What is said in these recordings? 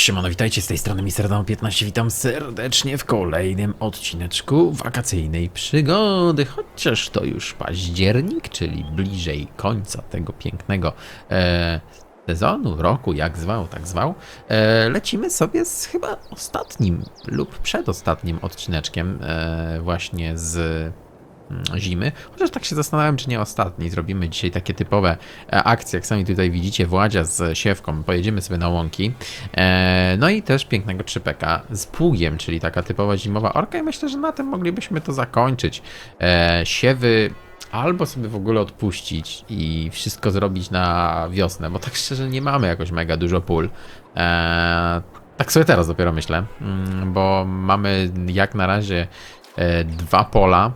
Siemano, witajcie z tej strony Mister 15. Witam serdecznie w kolejnym odcineczku wakacyjnej przygody. Chociaż to już październik, czyli bliżej końca tego pięknego e, sezonu, roku, jak zwał, tak zwał. E, lecimy sobie z chyba ostatnim lub przedostatnim odcineczkiem e, właśnie z zimy. Chociaż tak się zastanawiam, czy nie ostatni. Zrobimy dzisiaj takie typowe e, akcje, jak sami tutaj widzicie, Władzia z siewką. Pojedziemy sobie na łąki. E, no i też pięknego trzypeka z pługiem, czyli taka typowa zimowa orka i myślę, że na tym moglibyśmy to zakończyć. E, siewy albo sobie w ogóle odpuścić i wszystko zrobić na wiosnę, bo tak szczerze nie mamy jakoś mega dużo pól. Tak sobie teraz dopiero myślę, mm, bo mamy jak na razie dwa pola,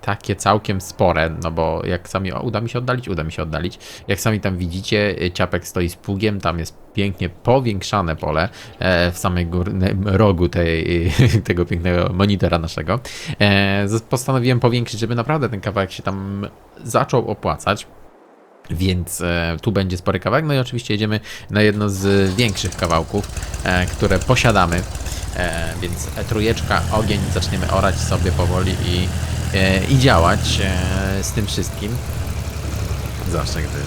takie całkiem spore, no bo jak sami o, uda mi się oddalić, uda mi się oddalić. Jak sami tam widzicie, y, ciapek stoi z pługiem, tam jest pięknie powiększane pole e, w samym górnym rogu tej, tego pięknego monitora naszego. E, postanowiłem powiększyć, żeby naprawdę ten kawałek się tam zaczął opłacać. Więc e, tu będzie spory kawałek. No i oczywiście jedziemy na jedno z większych kawałków, e, które posiadamy. E, więc trójeczka, ogień, zaczniemy orać sobie powoli i, e, i działać e, z tym wszystkim. Zawsze gdy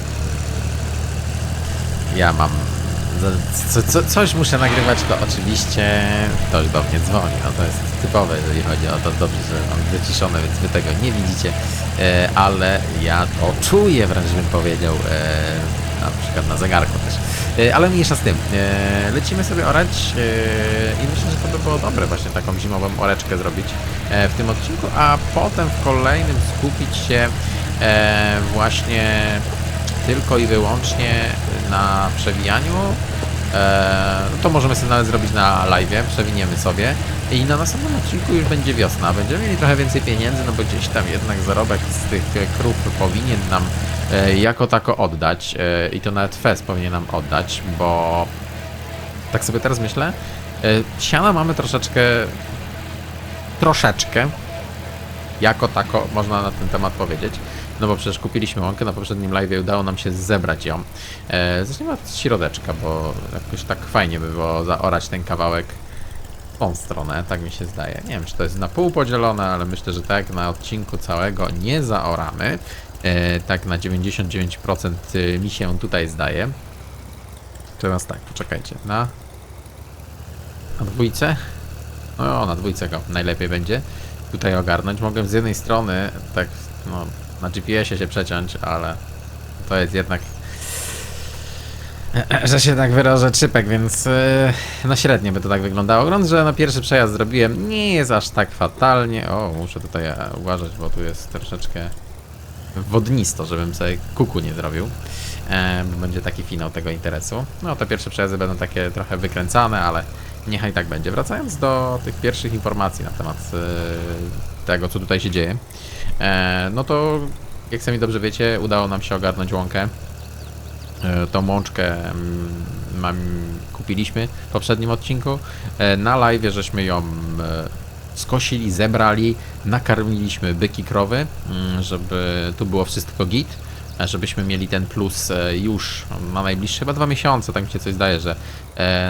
ja mam co, co, coś muszę nagrywać, to oczywiście ktoś do mnie dzwoni. No to jest typowe, jeżeli chodzi o to. Dobrze, że mam wyciszone, więc wy tego nie widzicie, e, ale ja to czuję, wręcz bym powiedział, e, na przykład na zegarku też. E, ale mniejsza z tym. E, lecimy sobie orać e, i myślę, że to by było dobre właśnie taką zimową oreczkę zrobić w tym odcinku, a potem w kolejnym skupić się właśnie tylko i wyłącznie na przewijaniu. To możemy sobie nawet zrobić na live, przewiniemy sobie i na następnym odcinku już będzie wiosna. Będziemy mieli trochę więcej pieniędzy, no bo gdzieś tam jednak zarobek z tych e, krów powinien nam e, jako tako oddać e, i to nawet FES powinien nam oddać, bo tak sobie teraz myślę, e, siana mamy troszeczkę troszeczkę jako tako można na ten temat powiedzieć. No bo przecież kupiliśmy łąkę na poprzednim live udało nam się zebrać ją. E, zacznijmy od środeczka, bo jakoś tak fajnie by było zaorać ten kawałek tą stronę, tak mi się zdaje. Nie wiem, czy to jest na pół podzielone, ale myślę, że tak na odcinku całego nie zaoramy. E, tak na 99% mi się tutaj zdaje. Teraz tak, poczekajcie. Na, na dwójce? No, na dwójce go najlepiej będzie tutaj ogarnąć. Mogę z jednej strony tak, no, na GPS-ie się przeciąć, ale to jest jednak, że się tak wyrażę, czypek, więc yy, no średnio by to tak wyglądało. Grunt, że na pierwszy przejazd zrobiłem, nie jest aż tak fatalnie. O, muszę tutaj e, uważać, bo tu jest troszeczkę wodnisto, żebym sobie kuku nie zrobił. Będzie taki finał tego interesu. No, te pierwsze przejazdy będą takie trochę wykręcane, ale niechaj tak będzie. Wracając do tych pierwszych informacji na temat e, tego, co tutaj się dzieje. E, no to, jak sami dobrze wiecie, udało nam się ogarnąć łąkę. E, tą łączkę mm, mam, kupiliśmy w poprzednim odcinku. E, na live żeśmy ją e, skosili, zebrali, nakarmiliśmy byki krowy, mm, żeby tu było wszystko git, żebyśmy mieli ten plus już na najbliższe chyba dwa miesiące, tak mi się coś zdaje, że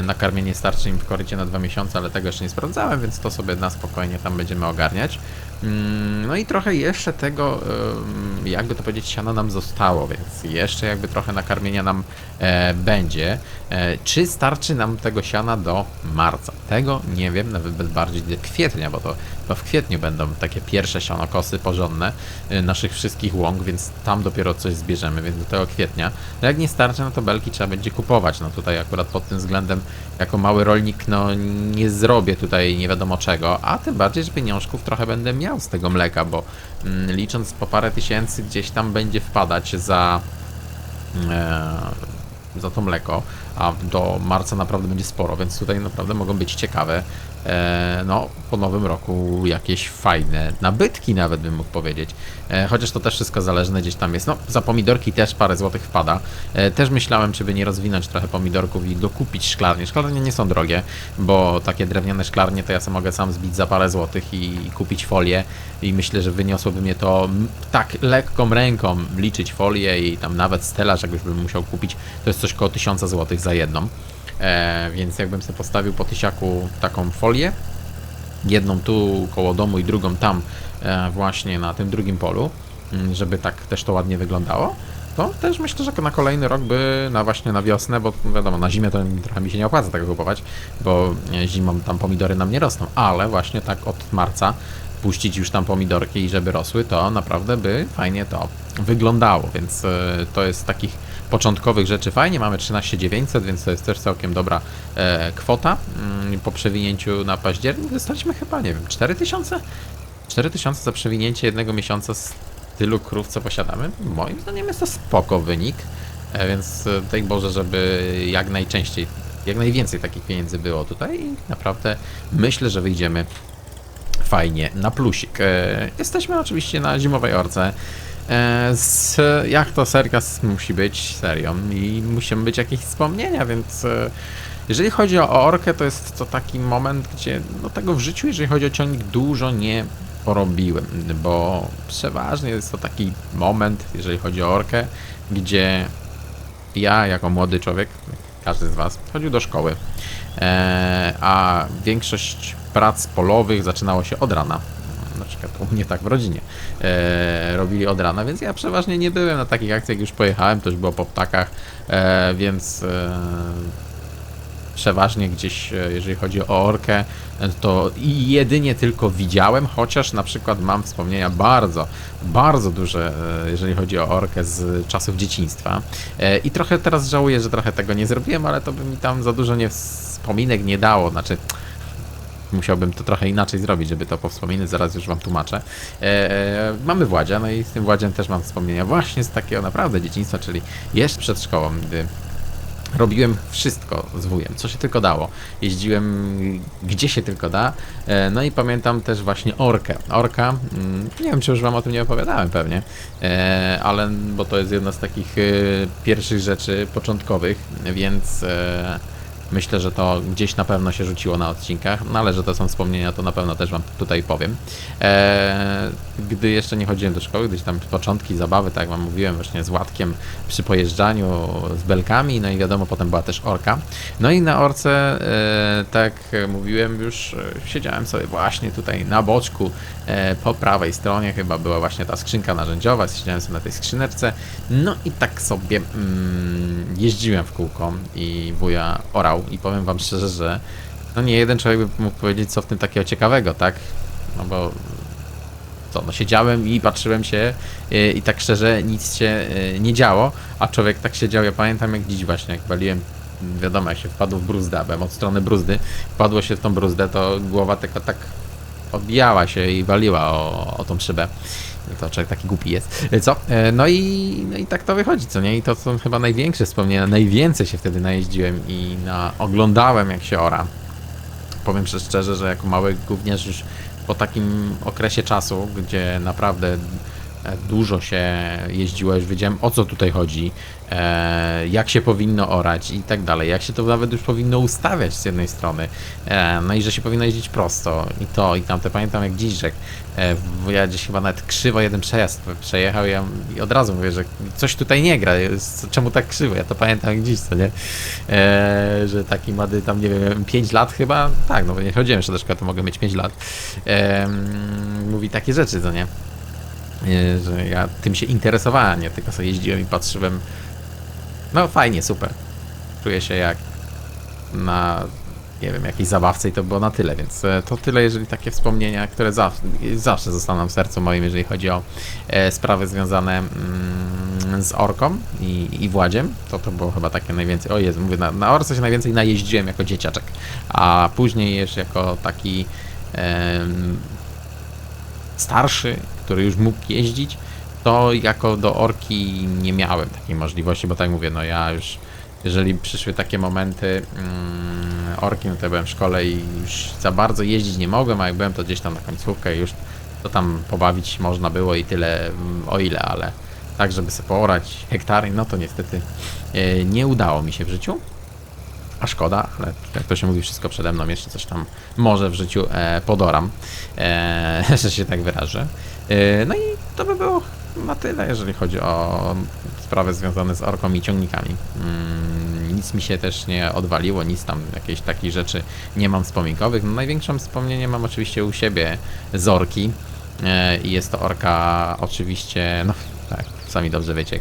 nakarmienie starczy im w korycie na dwa miesiące, ale tego jeszcze nie sprawdzałem, więc to sobie na spokojnie tam będziemy ogarniać. Mm, No i trochę jeszcze tego, jakby to powiedzieć, siana nam zostało, więc jeszcze jakby trochę nakarmienia nam e, będzie. E, czy starczy nam tego siana do marca? Tego nie wiem, nawet bardziej do kwietnia, bo to, to w kwietniu będą takie pierwsze sianokosy porządne e, naszych wszystkich łąk, więc tam dopiero coś zbierzemy, więc do tego kwietnia. No jak nie starczy, no to belki trzeba będzie kupować. No tutaj akurat pod tym względem, jako mały rolnik, no nie zrobię tutaj nie wiadomo czego, a tym bardziej, że pieniążków trochę będę miał z tego mleka, bo mm, licząc po parę tysięcy gdzieś tam będzie wpadać za e, za to mleko, a do marca naprawdę będzie sporo, więc tutaj naprawdę mogą być ciekawe, no, po nowym roku jakieś fajne nabytki nawet bym mógł powiedzieć. E, chociaż to też wszystko zależne gdzieś tam jest. No, za pomidorki też parę złotych wpada. E, też myślałem, czy by nie rozwinąć trochę pomidorków i dokupić szklarnie. Szklarnie nie są drogie, bo takie drewniane szklarnie to ja sobie mogę sam zbić za parę złotych i, i kupić folię i myślę, że wyniosłoby mnie to tak lekką ręką liczyć folię i tam nawet stelaż jakbyś bym musiał kupić, to jest coś koło 1000 złotych za jedną. E, więc jakbym sobie postawił po tysiaku taką folię, jedną tu koło domu i drugą tam e, właśnie na tym drugim polu, mm, żeby tak też to ładnie wyglądało, to też myślę, że na kolejny rok by, na właśnie na wiosnę, bo wiadomo, na zimę to trochę mi się nie opłaca tego kupować, bo e, zimą tam pomidory nam nie rosną, ale właśnie tak od marca puścić już tam pomidorki i żeby rosły, to naprawdę by fajnie to wyglądało, więc e, to jest takich początkowych rzeczy fajnie, mamy 13900, więc to jest też całkiem dobra e, kwota. Mm, po przewinięciu na październik dostaliśmy chyba, nie wiem, 4000? 4000 za przewinięcie jednego miesiąca z tylu krów, co posiadamy. Moim zdaniem jest to spoko wynik, e, więc e, daj Boże, żeby jak najczęściej, jak najwięcej takich pieniędzy było tutaj i naprawdę myślę, że wyjdziemy fajnie na plusik. E, Jesteśmy oczywiście na zimowej orce. E, Z, jak to serkas musi być serią i musimy być jakieś wspomnienia, więc e, jeżeli chodzi o orkę, to jest to taki moment, gdzie no tego w życiu, jeżeli chodzi o ciągnik, dużo nie porobiłem, bo przeważnie jest to taki moment, jeżeli chodzi o orkę, gdzie ja jako młody człowiek, każdy z Was, chodził do szkoły, e, a większość prac polowych zaczynało się od rana. Na przykład u mnie tak w rodzinie e, robili od rana, więc ja przeważnie nie byłem na takich akcjach, już pojechałem, to już było po ptakach, e, więc e, przeważnie gdzieś, e, jeżeli chodzi o orkę, e, to jedynie tylko widziałem, chociaż na przykład mam wspomnienia bardzo, bardzo duże, e, jeżeli chodzi o orkę z czasów dzieciństwa. I trochę teraz żałuję, że trochę tego nie zrobiłem, ale to by mi tam za dużo nie wspominek nie dało, znaczy musiałbym to trochę inaczej zrobić, żeby to powspominać, zaraz już wam tłumaczę. E, e, mamy Władzia, no i z tym Władziem też mam wspomnienia właśnie z takiego naprawdę dzieciństwa, czyli jeszcze przed szkołą, gdy robiłem wszystko z wujem, co się tylko dało. Jeździłem gdzie się tylko da. E, No i pamiętam też właśnie Orkę. Orka, mm, nie wiem czy już wam o tym nie opowiadałem pewnie, e, ale bo to jest jedna z takich pierwszych rzeczy początkowych, więc myślę, że to gdzieś na pewno się rzuciło na odcinkach, no ale że to są wspomnienia, to na pewno też wam tutaj powiem. E, Gdy jeszcze nie chodziłem do szkoły, gdyś tam początki zabawy, tak jak wam mówiłem, właśnie z łatkiem przy pojeżdżaniu, z belkami, no i wiadomo, potem była też orka. No i na orce, e, tak mówiłem już, e, siedziałem sobie właśnie tutaj na boczku, e, po prawej stronie chyba była właśnie ta skrzynka narzędziowa, siedziałem sobie na tej skrzyneczce, no i tak sobie mm, jeździłem w kółko i wuja orał i powiem wam szczerze, że no nie jeden człowiek by mógł powiedzieć, co w tym takiego ciekawego, tak? No bo co, no siedziałem i patrzyłem się yy, i tak szczerze nic się yy, nie działo, a człowiek tak siedział, ja pamiętam jak dziś właśnie, jak waliłem, wiadomo jak się wpadło w bruzdę, byłem od strony bruzdy, wpadło się w tą bruzdę, to głowa tylko tak odbijała się i waliła o, o tą szybę. To człowiek taki głupi jest. E, Co? E, No i, no i tak to wychodzi, co nie? I to są chyba największe wspomnienia. Najwięcej się wtedy najeździłem i na, oglądałem jak się ora. Powiem szczerze, że jako mały gówniarz już po takim okresie czasu, gdzie naprawdę dużo się jeździło, już wiedziałem o co tutaj chodzi, e, jak się powinno orać i tak dalej, jak się to nawet już powinno ustawiać z jednej strony, e, no i że się powinno jeździć prosto i to i tamte. Pamiętam jak dziś, że e, ja gdzieś chyba nawet krzywo jeden przejazd przejechał ja, i od razu mówię, że coś tutaj nie gra, czemu tak krzywo, ja to pamiętam jak dziś, co nie, e, że taki młody tam, nie wiem, 5 lat chyba, tak, no bo nie chodziłem jeszcze do szkoły, to mogę mieć 5 lat, e, mówi takie rzeczy, co nie, e, że ja tym się interesowałem, nie tylko sobie jeździłem i patrzyłem. No fajnie, super. Czuję się jak na nie wiem, jakiejś zabawce i to było na tyle, więc e, to tyle, jeżeli takie wspomnienia, które zawsze, zostaną w sercu moim, jeżeli chodzi o e, sprawy związane mm, z Orką i, i Władziem, to to było chyba takie najwięcej, o Jezu, mówię, na, na Orce się najwięcej najeździłem jako dzieciaczek, a później już jako taki starszy, który już mógł jeździć, to jako do orki nie miałem takiej możliwości, bo tak mówię, no ja już, jeżeli przyszły takie momenty mm, orki, no to ja byłem w szkole i już za bardzo jeździć nie mogłem, a jak byłem to gdzieś tam na końcówkę już to tam pobawić można było i tyle, mm, o ile, ale tak, żeby sobie poorać hektary, no to niestety e, nie udało mi się w życiu. A szkoda, ale jak to się mówi, wszystko przede mną, jeszcze coś tam może w życiu e, podoram, e, że się tak wyrażę. E, no i to by było na tyle, jeżeli chodzi o sprawy związane z orką i ciągnikami. Mm, nic mi się też nie odwaliło, nic tam, jakiejś takich rzeczy nie mam wspominkowych. No, największym wspomnieniem mam oczywiście u siebie z orki. E, I jest to orka oczywiście, no tak, sami dobrze wiecie,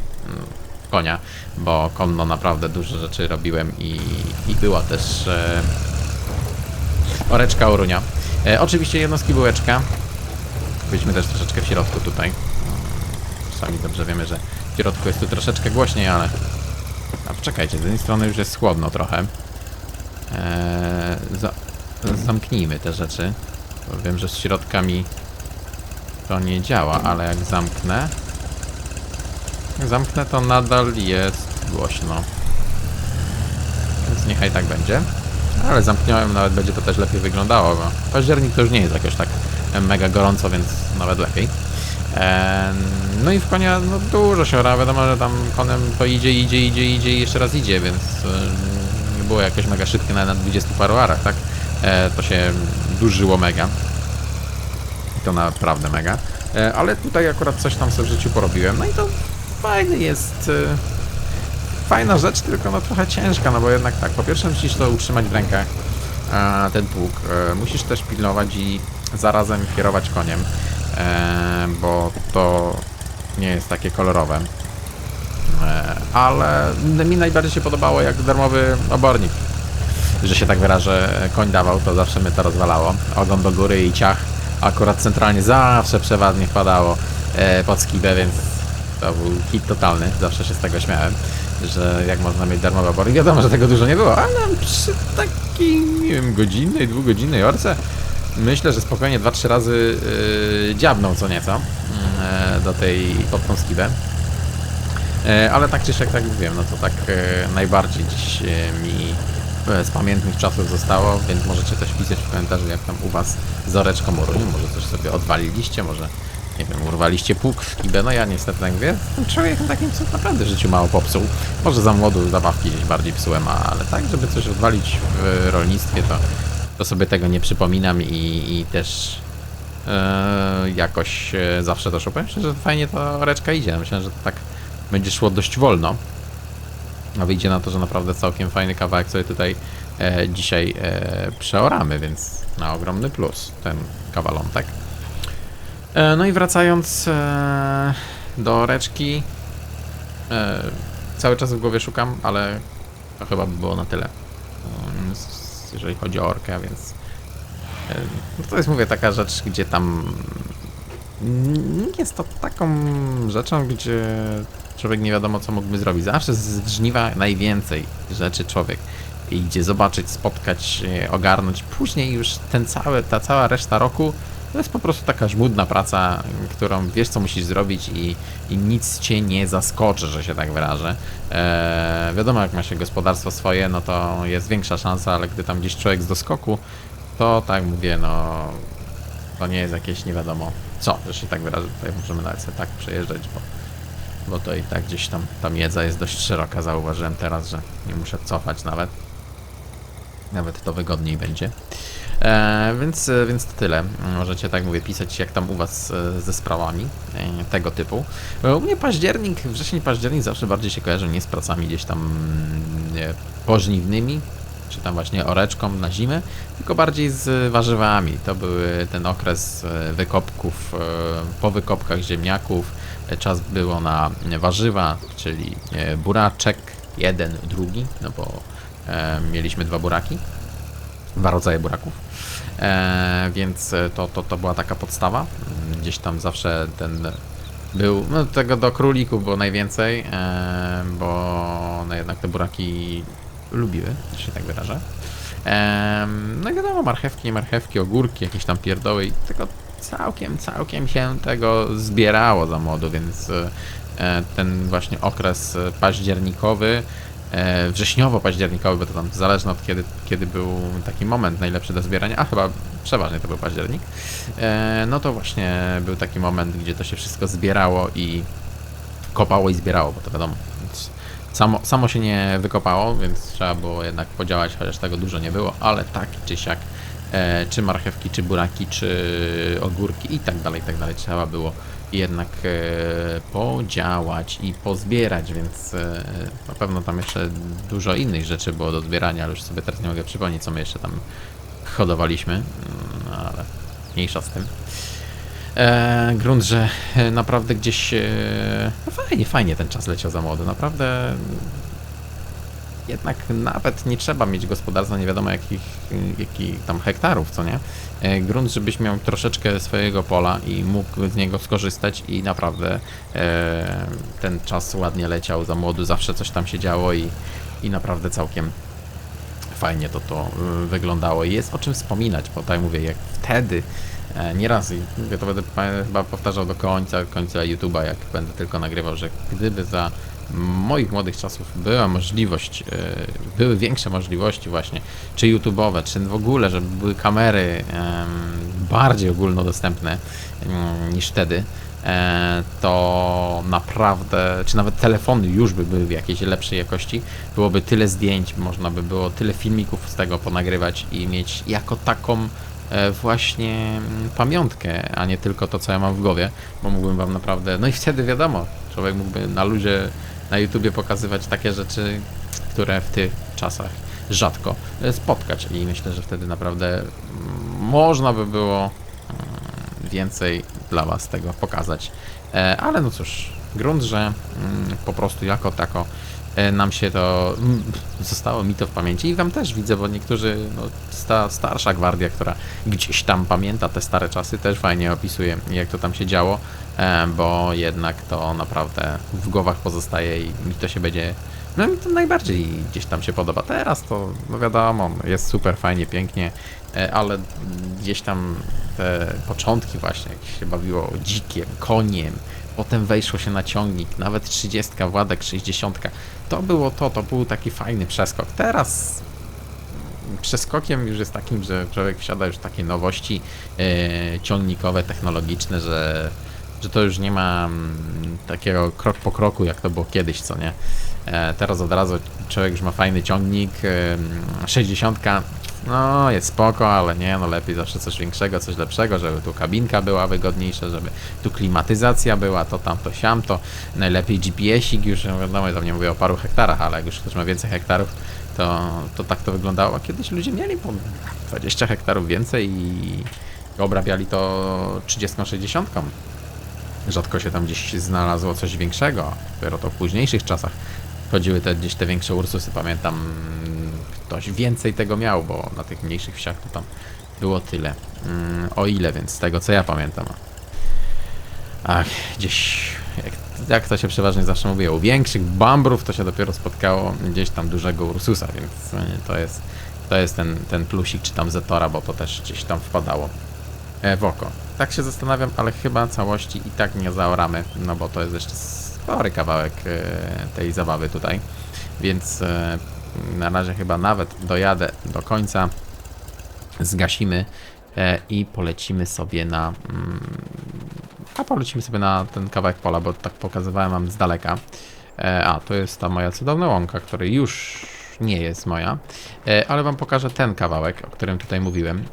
konia, bo konno naprawdę dużo rzeczy robiłem i, i była też e, oreczka Orunia. E, oczywiście jednostki bułeczka. Byliśmy też troszeczkę w środku tutaj. Sami dobrze wiemy, że w środku jest tu troszeczkę głośniej, ale... A poczekajcie, z jednej strony już jest chłodno trochę. E, za, zamknijmy te rzeczy. Bo wiem, że z środkami to nie działa, ale jak zamknę... Zamknę, to nadal jest głośno. Więc niechaj tak będzie. Ale zamknąłem, nawet będzie to też lepiej wyglądało, bo październik to już nie jest jakoś tak mega gorąco, więc nawet lepiej. No i w konia no, dużo się ora, wiadomo, że tam konem to idzie, idzie, idzie, idzie i jeszcze raz idzie, więc nie było jakoś mega szybkie na 20 paru arach, tak? E, to się dłużyło mega. I to naprawdę mega. E, ale tutaj akurat coś tam sobie w życiu porobiłem, no i to fajny jest... E, fajna rzecz, tylko no trochę ciężka, no bo jednak tak, po pierwsze musisz to utrzymać w rękach, ten pług, e, musisz też pilnować i zarazem kierować koniem, e, bo to nie jest takie kolorowe. E, ale mi najbardziej się podobało jak darmowy obornik, że się tak wyrażę, koń dawał, to zawsze mnie to rozwalało. Ogon do góry i ciach, akurat centralnie zawsze przeważnie wpadało e, pod skibę, więc to był hit totalny, zawsze się z tego śmiałem, że jak można mieć darmowe obory. Wiadomo, że tego dużo nie było, ale przy takiej, nie wiem, godzinnej, dwugodzinnej orce myślę, że spokojnie 2-3 razy yy, dziabną co nieco yy, do tej, pod tą skibę. E, Ale tak czy siak, tak mówiłem, no to tak e, najbardziej dziś e, mi z pamiętnych czasów zostało, więc możecie też pisać w komentarzu, jak tam u was z oreczką może coś sobie odwaliliście, może nie wiem, urwaliście pług w kibę, no ja niestety tak mówię, jestem człowiekiem takim, co naprawdę życiu mało popsuł. Może za młodu zabawki gdzieś bardziej psułem, ale tak, żeby coś odwalić w rolnictwie, to, to sobie tego nie przypominam i, i też e, jakoś e, zawsze to szukałem. Myślę, że fajnie ta oreczka idzie. Myślę, że to tak będzie szło dość wolno. A wyjdzie na to, że naprawdę całkiem fajny kawałek sobie tutaj e, dzisiaj e, przeoramy, więc na ogromny plus ten kawalątek. E, no i wracając e, do reczki, e, cały czas w głowie szukam, ale to chyba by było na tyle, mm, jeżeli chodzi o orkę, więc no to jest, mówię, taka rzecz, gdzie tam mm, jest to taką rzeczą, gdzie człowiek nie wiadomo, co mógłby zrobić. Zawsze z żniwa najwięcej rzeczy człowiek idzie zobaczyć, spotkać, ogarnąć. Później już ten cały, ta cała reszta roku to jest po prostu taka żmudna praca, którą wiesz, co musisz zrobić i, i nic cię nie zaskoczy, że się tak wyrażę. Eee, wiadomo, jak ma się gospodarstwo swoje, no to jest większa szansa, ale gdy tam gdzieś człowiek z doskoku, to tak mówię, no to nie jest jakieś nie wiadomo co, że się tak wyrażę. Tutaj możemy nawet sobie tak przejeżdżać, bo, bo to i tak gdzieś tam ta miedza jest dość szeroka. Zauważyłem teraz, że nie muszę cofać nawet. Nawet to wygodniej będzie. E, więc, e, więc to tyle. Możecie, tak mówię, pisać jak tam u Was e, ze sprawami e, tego typu. U mnie październik, wrzesień, październik zawsze bardziej się kojarzy nie z pracami gdzieś tam mm, pożniwnymi, czy tam właśnie oreczką na zimę, tylko bardziej z warzywami. To były ten okres wykopków, po wykopkach ziemniaków. Czas było na warzywa, czyli buraczek, jeden, drugi, no bo mieliśmy dwa buraki, dwa rodzaje buraków. E, więc e, to, to, to była taka podstawa. Mm, Gdzieś tam zawsze ten był, no tego do królików było najwięcej, e, bo no jednak te buraki lubiły, że się tak wyrażę. Em, no i wiadomo, marchewki, marchewki, ogórki, jakieś tam pierdoły i tego całkiem, całkiem się tego zbierało za młodu, więc e, ten właśnie okres e, październikowy, e, wrześniowo-październikowy, bo to tam zależne od kiedy, kiedy był taki moment najlepszy do zbierania, a chyba przeważnie to był październik, e, no to właśnie był taki moment, gdzie to się wszystko zbierało i kopało i zbierało, bo to wiadomo, samo, samo się nie wykopało, więc trzeba było jednak podziałać, chociaż tego dużo nie było, ale tak czy siak, e, czy marchewki, czy buraki, czy ogórki i tak dalej, i tak dalej, trzeba było jednak e, podziałać i pozbierać, więc e, na pewno tam jeszcze dużo innych rzeczy było do zbierania, ale już sobie teraz nie mogę przypomnieć, co my jeszcze tam hodowaliśmy, Mm, ale mniejsza z tym. E, grunt, że naprawdę gdzieś e, no fajnie, fajnie ten czas leciał za młody, naprawdę jednak nawet nie trzeba mieć gospodarstwa nie wiadomo jakich, jakich tam hektarów, co nie? E, Grunt, żebyś miał troszeczkę swojego pola i mógł z niego skorzystać i naprawdę e, ten czas ładnie leciał za młodu, zawsze coś tam się działo i, i naprawdę całkiem fajnie to to y, wyglądało i jest o czym wspominać, bo tak mówię, jak wtedy e, nieraz, i to będę chyba powtarzał do końca, końca YouTube'a, jak będę tylko nagrywał, że gdyby za moich młodych czasów była możliwość, e, były większe możliwości właśnie, czy YouTube'owe, czy w ogóle, żeby były kamery bardziej ogólnodostępne mm, niż wtedy, e, to naprawdę, czy nawet telefony już by były w jakiejś lepszej jakości, byłoby tyle zdjęć, można by było tyle filmików z tego ponagrywać i mieć jako taką e, właśnie mm, pamiątkę, a nie tylko to, co ja mam w głowie, bo mógłbym wam naprawdę, no i wtedy wiadomo, człowiek mógłby na ludzie na YouTubie pokazywać takie rzeczy, które w tych czasach rzadko e, spotkać i myślę, że wtedy naprawdę mm, można by było mm, więcej dla Was tego pokazać. E, Ale no cóż, grunt, że mm, po prostu jako tako nam się to zostało mi to w pamięci i Wam też widzę, bo niektórzy, no, ta starsza gwardia, która gdzieś tam pamięta te stare czasy, też fajnie opisuje, jak to tam się działo, e, bo jednak to naprawdę w głowach pozostaje i mi to się będzie. No mi to najbardziej gdzieś tam się podoba. Teraz to, no wiadomo, jest super, fajnie, pięknie, e, ale gdzieś tam te początki właśnie, jak się bawiło dzikiem, koniem, potem wejszło się na ciągnik, nawet 30, Władek 60, to było to, to był taki fajny przeskok. Teraz przeskokiem już jest takim, że człowiek wsiada już w takie nowości e, ciągnikowe, technologiczne, że, że to już nie ma mm, takiego krok po kroku, jak to było kiedyś, co nie? E, teraz od razu człowiek już ma fajny ciągnik, e, 60, no jest spoko, ale nie, no lepiej zawsze coś większego, coś lepszego, żeby tu kabinka była wygodniejsza, żeby tu klimatyzacja była, to tamto, siamto, najlepiej GPS-ik już, no wiadomo, ja tam nie mówię o paru hektarach, ale jak już ktoś ma więcej hektarów, to, to tak to wyglądało. A kiedyś ludzie mieli po 20 hektarów więcej i obrabiali to 30-60. Rzadko się tam gdzieś znalazło coś większego. Dopiero to w późniejszych czasach chodziły te gdzieś te większe Ursusy. Pamiętam, ktoś więcej tego miał, bo na tych mniejszych wsiach to tam było tyle. Mm, O ile, więc z tego co ja pamiętam. Ach, gdzieś, jak, jak to się przeważnie zawsze mówiło, u większych bambrów to się dopiero spotkało gdzieś tam dużego Ursusa, więc e, to jest, to jest ten, ten plusik, czy tam Zetora, bo to też gdzieś tam wpadało w oko. Tak się zastanawiam, ale chyba całości i tak nie zaoramy, no bo to jest jeszcze spory kawałek e, tej zabawy tutaj, więc e, na razie chyba nawet dojadę do końca, zgasimy e, i polecimy sobie na mm, a polecimy sobie na ten kawałek pola, bo tak pokazywałem wam z daleka. A, to jest ta moja cudowna łąka, która już nie jest moja, ale wam pokażę ten kawałek, o którym tutaj mówiłem.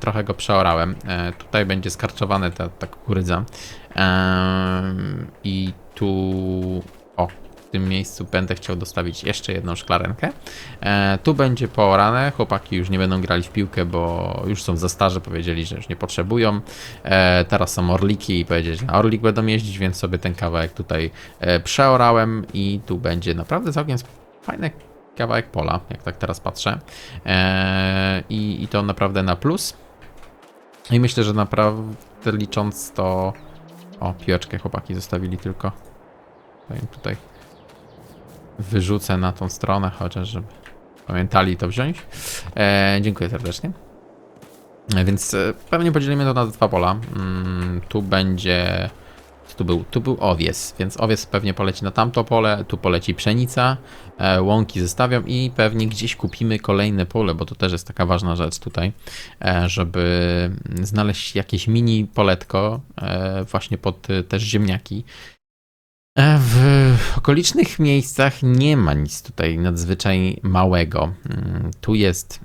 Trochę go przeorałem. Tutaj będzie skarczowane ta, ta kukurydza. I tu... O, w tym miejscu będę chciał dostawić jeszcze jedną szklarenkę. E, tu będzie poorane, chłopaki już nie będą grali w piłkę, bo już są za starzy, powiedzieli, że już nie potrzebują. E, teraz są orliki i powiedzieli, że na orlik będą jeździć, więc sobie ten kawałek tutaj e, przeorałem i tu będzie naprawdę całkiem fajny kawałek pola, jak tak teraz patrzę. E, i, I to naprawdę na plus. I myślę, że naprawdę licząc to... O, piłeczkę chłopaki zostawili tylko. To im tutaj wyrzucę na tą stronę, chociaż żeby pamiętali to wziąć. E, dziękuję serdecznie. E, Więc e, pewnie podzielimy to na dwa pola. Mm, tu będzie. Tu był, tu był owies, więc owies pewnie poleci na tamto pole, tu poleci pszenica, e, łąki zostawiam i pewnie gdzieś kupimy kolejne pole, bo to też jest taka ważna rzecz tutaj, e, żeby znaleźć jakieś mini poletko e, właśnie pod też ziemniaki, W okolicznych miejscach nie ma nic tutaj nadzwyczaj małego. Mm, Tu jest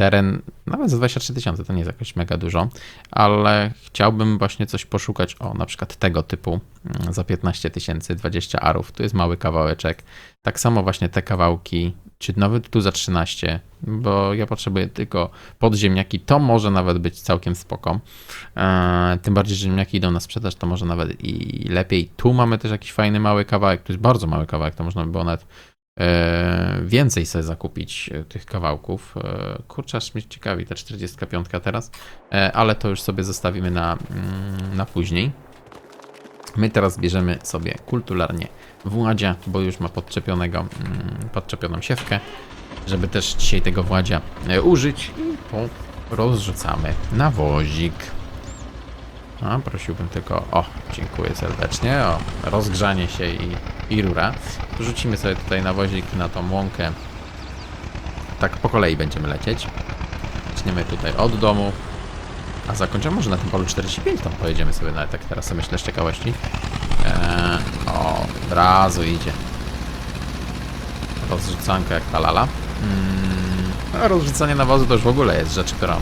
teren, nawet za 23 tysiące, to nie jest jakoś mega dużo, ale chciałbym właśnie coś poszukać, o na przykład tego typu mm, za 15 tysięcy, 20 arów, tu jest mały kawałeczek, tak samo właśnie te kawałki, czy nawet tu za 13, bo ja potrzebuję tylko podziemniaki, to może nawet być całkiem spoko, eee, tym bardziej, że ziemniaki idą na sprzedaż, to może nawet i lepiej, tu mamy też jakiś fajny mały kawałek, to jest bardzo mały kawałek, to można by było nawet e, więcej sobie zakupić e, tych kawałków. E, Kurczę, aż mnie ciekawi ta 45 teraz, E, ale to już sobie zostawimy na, mm, na później. My teraz bierzemy sobie kulturalnie Władzia, bo już ma podczepionego, mm, podczepioną siewkę, żeby też dzisiaj tego Władzia e, użyć i po rozrzucamy na wozik. A, prosiłbym tylko o, dziękuję serdecznie, o rozgrzanie się i, i rura. Rzucimy sobie tutaj na wozik na tą łąkę. Tak po kolei będziemy lecieć. Zaczniemy tutaj od domu. A zakończymy może na tym polu 45, tam pojedziemy sobie nawet tak teraz sobie myślę z ciekawości. Eee, o, od razu idzie. Rozrzucanka jak ta lala. Mm, a rozrzucanie nawozu to już w ogóle jest rzecz, którą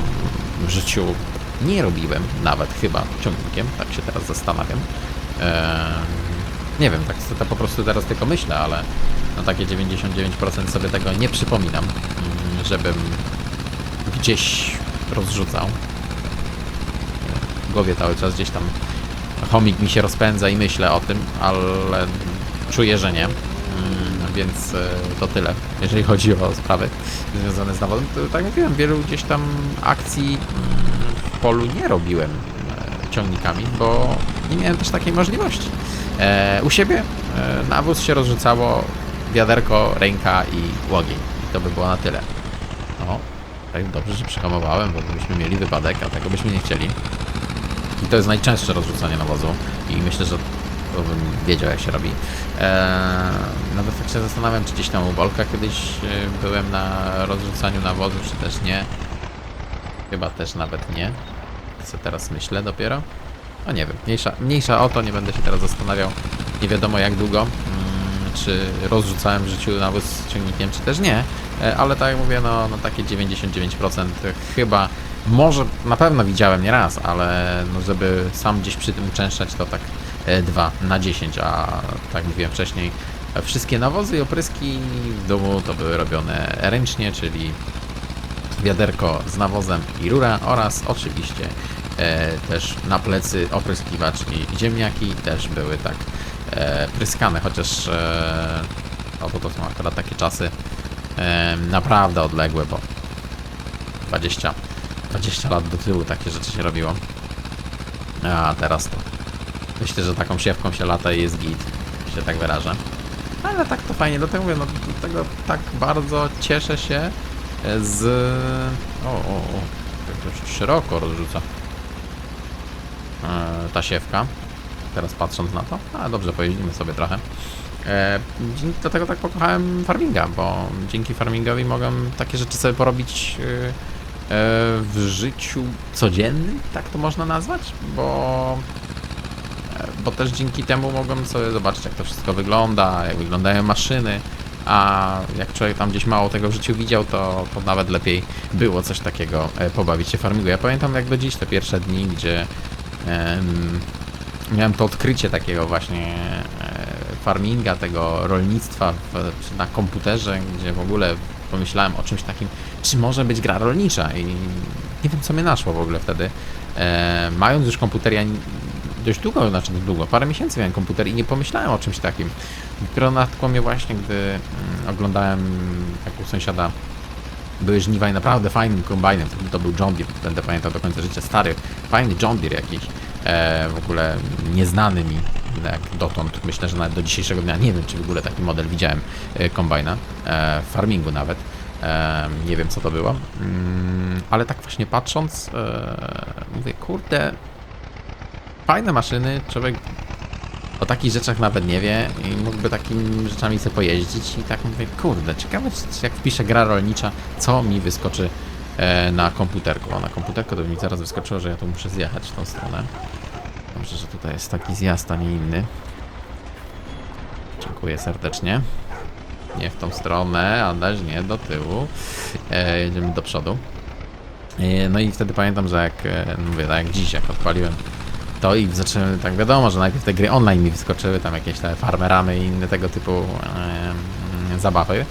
w życiu nie robiłem, nawet chyba ciągnikiem, tak się teraz zastanawiam. Eee, nie wiem, tak to po prostu teraz tylko myślę, ale na takie 99% sobie tego nie przypominam, mm, żebym gdzieś rozrzucał. W głowie cały czas gdzieś tam chomik mi się rozpędza i myślę o tym, ale czuję, że nie. Mm, Więc e, to tyle, jeżeli chodzi o sprawy związane z nawozem. To, tak jak mówiłem, wielu gdzieś tam akcji mm, polu nie robiłem e, ciągnikami, bo nie miałem też takiej możliwości. E, u siebie e, nawóz się rozrzucało, wiaderko, ręka i łogień. I to by było na tyle. O, tak dobrze, że przyhamowałem, bo byśmy mieli wypadek, a tego byśmy nie chcieli. I to jest najczęstsze rozrzucanie nawozu i myślę, że to bym wiedział jak się robi. Eee, nawet tak się zastanawiam, czy gdzieś tam u Bolka kiedyś byłem na rozrzucaniu nawozu, czy też nie. Chyba też nawet nie. Co teraz myślę dopiero? No nie wiem, mniejsza, mniejsza o to, nie będę się teraz zastanawiał. Nie wiadomo jak długo, mm, czy rozrzucałem w życiu nawóz z ciągnikiem, czy też nie. E, Ale tak jak mówię, no, no takie 99% chyba może na pewno widziałem nie raz, ale no żeby sam gdzieś przy tym uczęszczać, to tak 2 na 10, a tak mówiłem wcześniej, e, wszystkie nawozy i opryski w domu to były robione ręcznie, czyli wiaderko z nawozem i rura oraz oczywiście e, też na plecy opryskiwacz i ziemniaki też były tak e, pryskane, chociaż e, o, bo to są akurat takie czasy e, naprawdę odległe, bo 20 20 lat do tyłu takie rzeczy się robiło. A teraz to. Myślę, że taką siewką się lata i jest git, się tak wyrażę. Ale tak to fajnie, dlatego mówię, no do tego tak bardzo cieszę się z... O, o, o, dość szeroko rozrzuca e, ta siewka. Teraz patrząc na to, a dobrze, pojeździmy sobie trochę. E, dlatego tak pokochałem farminga, bo dzięki farmingowi mogłem takie rzeczy sobie porobić e, e, w życiu codziennym, tak to można nazwać, bo e, bo też dzięki temu mogłem sobie zobaczyć jak to wszystko wygląda, jak wyglądają maszyny, a jak człowiek tam gdzieś mało tego w życiu widział, to, to nawet lepiej było coś takiego e, pobawić się farmingu. Ja pamiętam jak do dziś te pierwsze dni, gdzie em, miałem to odkrycie takiego właśnie e, farminga, tego rolnictwa w, na komputerze, gdzie w ogóle pomyślałem o czymś takim, czy może być gra rolnicza i nie wiem co mnie naszło w ogóle wtedy. E, mając już komputer, ja dość długo, znaczy długo, parę miesięcy miałem komputer i nie pomyślałem o czymś takim. Dopiero natkło mnie właśnie, gdy mm, oglądałem jak u sąsiada były żniwa i naprawdę fajnym kombajnem, to był John Deere, będę pamiętał do końca życia, stary, fajny John Deere jakiś, e, w ogóle nieznany mi jak dotąd, myślę, że nawet do dzisiejszego dnia nie wiem, czy w ogóle taki model widziałem e, kombajna, e, w farmingu nawet, e, nie wiem co to było, mm, ale tak właśnie patrząc, e, mówię, kurde, fajne maszyny, człowiek o takich rzeczach nawet nie wie i mógłby takimi rzeczami sobie pojeździć i tak mówię, kurde, ciekawe jak wpiszę gra rolnicza, co mi wyskoczy e, na komputerku. O, na komputerku to by mi zaraz wyskoczyło, że ja tu muszę zjechać w tą stronę. Dobrze, że tutaj jest taki zjazd, a nie inny. Dziękuję serdecznie. Nie w tą stronę, a też nie do tyłu. E, jedziemy do przodu. E, No i wtedy pamiętam, że jak, e, mówię, tak jak dziś, jak odpaliłem to i zacząłem, tak wiadomo, że najpierw te gry online mi wyskoczyły, tam jakieś te farmeramy i inne tego typu e, zabawy,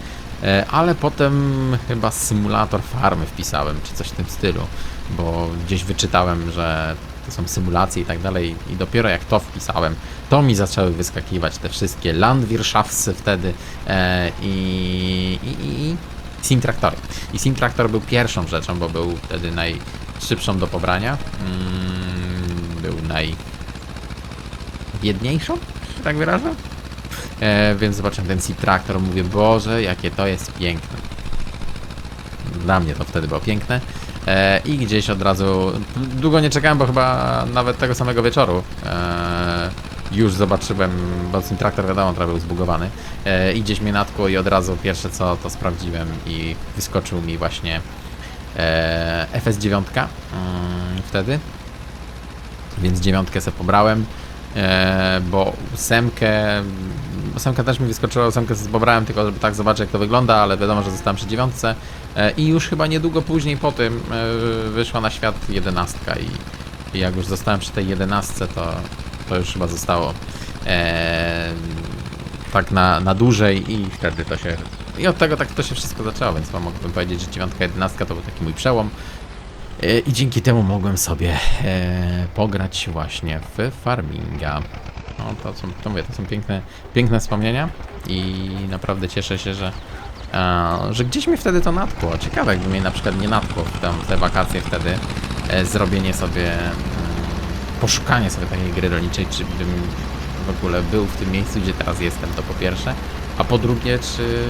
e, ale potem chyba symulator farmy wpisałem, czy coś w tym stylu, bo gdzieś wyczytałem, że to są symulacje i tak dalej i dopiero jak to wpisałem, to mi zaczęły wyskakiwać te wszystkie Landwirtschaftsy wtedy e, i, i, i, i Sim Traktory. I Sim Traktor był pierwszą rzeczą, bo był wtedy najszybszą do pobrania. Mm, był najbiedniejszą, że tak wyrażę. E, więc zobaczyłem ten Sim Traktor, mówię, Boże, jakie to jest piękne. Dla mnie to wtedy było piękne. E, I gdzieś od razu, długo nie czekałem, bo chyba nawet tego samego wieczoru e, już zobaczyłem, bo Sim Traktor wiadomo, trochę był zbugowany. E, I gdzieś mnie natkło i od razu pierwsze co to sprawdziłem i wyskoczył mi właśnie e, FS9 mm, wtedy. Więc dziewiątkę sobie pobrałem, e, bo ósemkę, ósemka też mi wyskoczyła, ósemkę sobie pobrałem tylko, żeby tak zobaczyć jak to wygląda, ale wiadomo, że zostałem przy dziewiątce e, i już chyba niedługo później po tym e, wyszła na świat jedenastka i, i jak już zostałem przy tej jedenastce, to, to już chyba zostało tak na, na dłużej i wtedy to się... I od tego tak to się wszystko zaczęło, więc mógłbym powiedzieć, że dziewiątka, jedenastka to był taki mój przełom. E, I dzięki temu mogłem sobie e, pograć właśnie w farminga. No to są, to mówię, to są piękne, piękne wspomnienia i naprawdę cieszę się, że, e, że gdzieś mnie wtedy to natkło. Ciekawe, jakby mnie na przykład nie natkło w tam, te wakacje wtedy zrobienie sobie, poszukanie sobie takiej gry rolniczej, czy bym w ogóle był w tym miejscu, gdzie teraz jestem, to po pierwsze, a po drugie, czy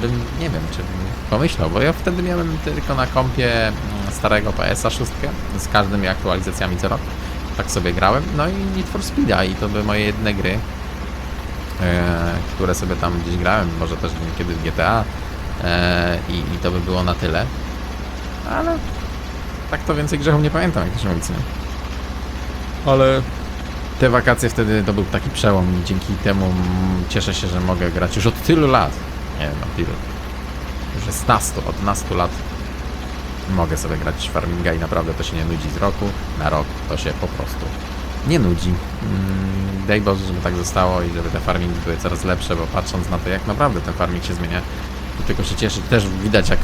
czy bym, nie wiem, czy bym pomyślał, bo ja wtedy miałem tylko na kompie mm, starego PS-a 6 z każdymi aktualizacjami co rok. Tak sobie grałem. No i Need for Speed'a i to były moje jedne gry, e, które sobie tam gdzieś grałem, może też niekiedy w GTA e, i, to by było na tyle. Ale tak to więcej grzechów nie pamiętam, jak to się mówi, nie? Ale te wakacje wtedy to był taki przełom i dzięki temu cieszę się, że mogę grać już od tylu lat. Nie wiem, od ilu. Już jest nastu, od nastu lat mogę sobie grać farminga i naprawdę to się nie nudzi z roku na rok. To się po prostu nie nudzi. Mm, Daj Boże, żeby tak zostało i żeby te farmingi były coraz lepsze, bo patrząc na to, jak naprawdę ten farming się zmienia, to tylko się cieszy. Też widać, jak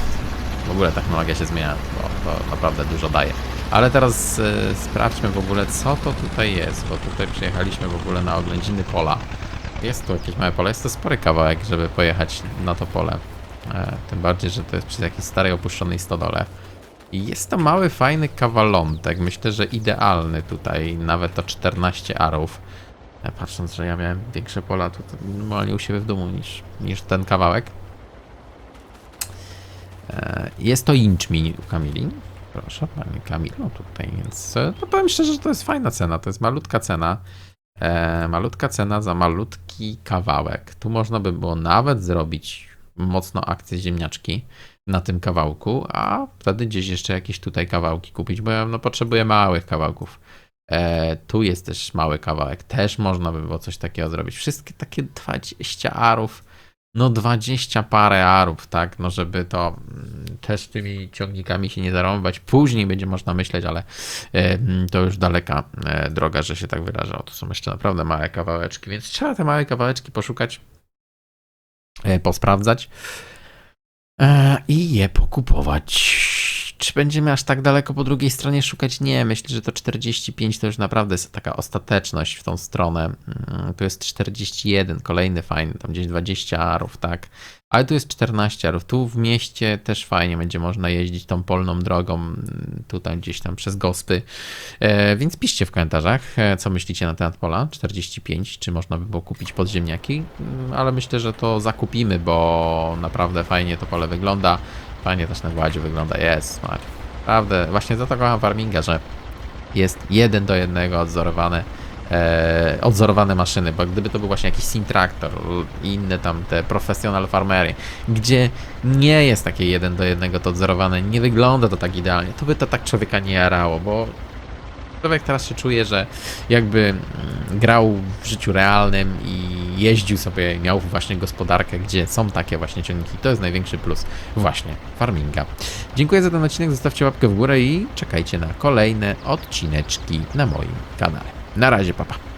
w ogóle technologia się zmienia, bo to naprawdę dużo daje. Ale teraz e, sprawdźmy w ogóle, co to tutaj jest, bo tutaj przyjechaliśmy w ogóle na oględziny pola. Jest tu jakieś małe pole, jest to spory kawałek, żeby pojechać na to pole. E, tym bardziej, że to jest przy jakiejś starej opuszczonej stodole. I jest to mały, fajny kawalątek. Myślę, że idealny tutaj, nawet to 14 arów. E, patrząc, że ja miałem większe pola, to normalnie u siebie w domu niż, niż ten kawałek. E, jest to inczmin u Kamili. Proszę, pani Kamilo tutaj, więc e, no powiem szczerze, że to jest fajna cena. To jest malutka cena. E, malutka cena za malutki kawałek. Tu można by było nawet zrobić mocno akcję ziemniaczki na tym kawałku, a wtedy gdzieś jeszcze jakieś tutaj kawałki kupić, bo ja no, potrzebuję małych kawałków. E, tu jest też mały kawałek, też można by było coś takiego zrobić. Wszystkie takie 20 arów, no 20 parę arów, tak, no żeby to mm, też tymi ciągnikami się nie zarąbać. Później będzie można myśleć, ale to już daleka e, droga, że się tak wyrażę. To są jeszcze naprawdę małe kawałeczki, więc trzeba te małe kawałeczki poszukać, e, posprawdzać e, i je pokupować. Czy będziemy aż tak daleko po drugiej stronie szukać? Nie, myślę, że to 45 to już naprawdę jest taka ostateczność w tą stronę. Mm, Tu jest 41, kolejny fajny, tam gdzieś 20 arów, tak. Ale tu jest 14 arów. Tu w mieście też fajnie będzie można jeździć tą polną drogą, mm, tutaj gdzieś tam przez gospy. E, więc piszcie w komentarzach, e, co myślicie na temat pola 45, czy można by było kupić podziemniaki, Mm, ale myślę, że to zakupimy, bo naprawdę fajnie to pole wygląda. Fajnie też na gładziu wygląda. Jest, Mario. Naprawdę, właśnie za to kocham farminga, że jest jeden do jednego odzorowane, e, odzorowane maszyny, bo gdyby to był właśnie jakiś Sim Tractor i inne tam te Professional Farmery, gdzie nie jest takie jeden do jednego to odzorowane, nie wygląda to tak idealnie, to by to tak człowieka nie jarało, bo człowiek teraz się czuje, że jakby mm, grał w życiu realnym i jeździł sobie, miał właśnie gospodarkę, gdzie są takie właśnie ciągniki. To jest największy plus właśnie farminga. Dziękuję za ten odcinek, zostawcie łapkę w górę i czekajcie na kolejne odcineczki na moim kanale. Na razie, papa.